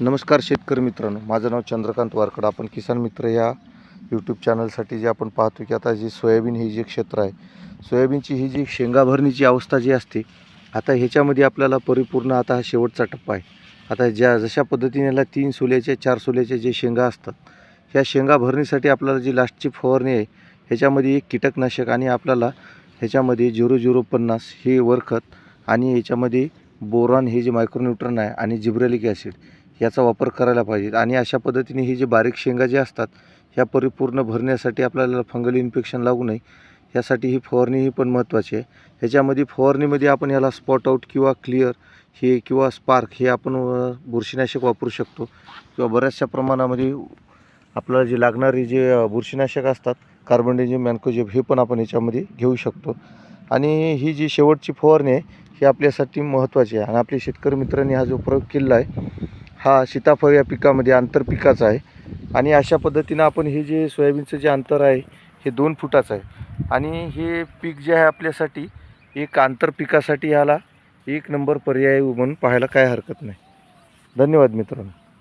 नमस्कार शेतकरी मित्रांनो. माझं नाव चंद्रकांत वारकड. आपण किसान मित्र या यूट्यूब चॅनलसाठी जे आपण पाहतो की आता जी सोयाबीन हे जे क्षेत्र आहे सोयाबीनची ही जी शेंगा भरणीची अवस्था जी असते आता ह्याच्यामध्ये आपल्याला परिपूर्ण आता हा शेवटचा टप्पा आहे. आता ज्या जशा पद्धतीने याला तीन सोल्याच्या चार सोल्याच्या जे शेंगा असतात ह्या शेंगा भरणीसाठी आपल्याला जी लास्टची फवारणी आहे ह्याच्यामध्ये एक कीटकनाशक आणि आपल्याला ह्याच्यामध्ये झिरो झिरो पन्नास हे वरखत आणि ह्याच्यामध्ये बोरॉन हे जे मायक्रोन्यूट्रन आहे आणि जिब्रेलिक ॲसिड याचा वापर करायला पाहिजे आणि अशा पद्धतीने ही जे बारीक शेंगा जे असतात ह्या परिपूर्ण भरण्यासाठी आपल्याला फंगल इन्फेक्शन लागू नये. यासाठी ही फवारणी ही पण महत्त्वाची आहे. ह्याच्यामध्ये फवारणीमध्ये आपण याला स्पॉट आऊट किंवा क्लिअर हे किंवा स्पार्क हे आपण बुरशीनाशक वापरू शकतो. किंवा बऱ्याचशा प्रमाणामध्ये आपल्याला जे लागणारे जे बुरशीनाशक असतात कार्बनडेजिम मॅन्कोजेब हे पण आपण याच्यामध्ये घेऊ शकतो. आणि ही जी शेवटची फवारणी आहे ही आपल्यासाठी महत्त्वाची आहे. आणि आपल्या शेतकरी मित्रांनी हा जो प्रयोग केलेला आहे हा सीताफळ या पिकामध्ये आंतरपिकाचा आहे. आणि अशा पद्धतीनं आपण हे जे सोयाबीनचं जे अंतर आहे हे दोन फुटाचं आहे. आणि हे पीक जे आहे आपल्यासाठी एक आंतरपिकासाठी ह्याला एक नंबर पर्याय म्हणून पाहायला काय हरकत नाही. धन्यवाद मित्रांनो.